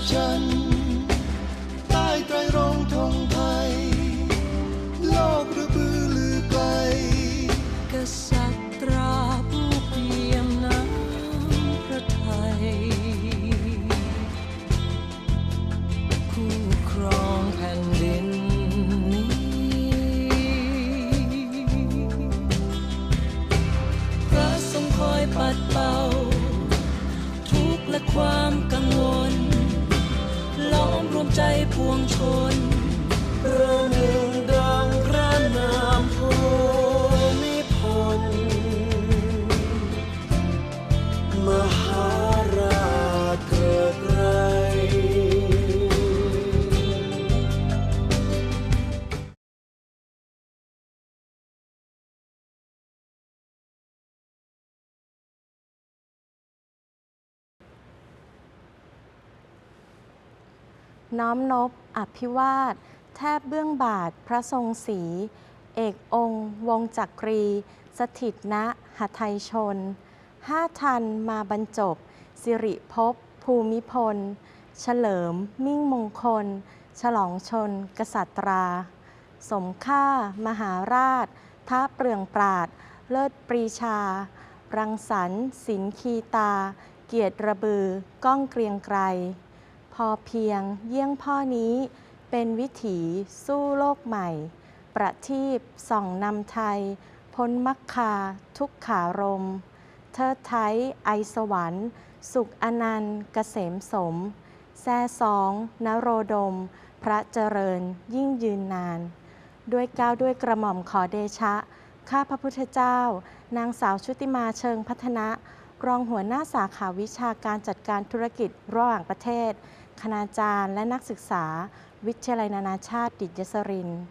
บฉัน ใต้ไตรรงธงไทย โลกระบือลือไกล กษัตริย์ตราผู้เปี่ยมน้ำพระไทยคู่ครองแผ่นดินนี้ พระทรงคอยปัดเป่า ใจพวงชน น้อมนบอภิวาท แทบเบื้องบาทพระทรงศรีเอกองค์ วงจักรี สถิตณหทัยชน ห้าทันมาบรรจบ สิริภพภูมิพล เฉลิมมิ่งมงคล ฉลองชน กษัตรา สมค่ามหาราชท้าเปลืองปราด เลิศปรีชา รังสรรค์สินคีตา เกียรติระบือ ก้องเกรียงไกร อเพียงเยี่ยงพ่อนี้ เป็นวิถีสู้โลกใหม่ ประทีปส่องนำไทย พ้นมักคาทุกขารม เทิดไทยไอสวรรค์ สุขอนันต์เกษมสม แซ่สองนโรดม พระเจริญยิ่งยืนนาน ด้วยก้าวด้วยกระหม่อมขอเดชะ ข้าพระพุทธเจ้า นางสาวชุติมาเชิงพัฒนะรองหัวหน้าสาขาวิชาการจัดการธุรกิจระหว่างประเทศ คณาจารย์ และนักศึกษา วิทยาลัยนานาชาติดิตยสรินทร์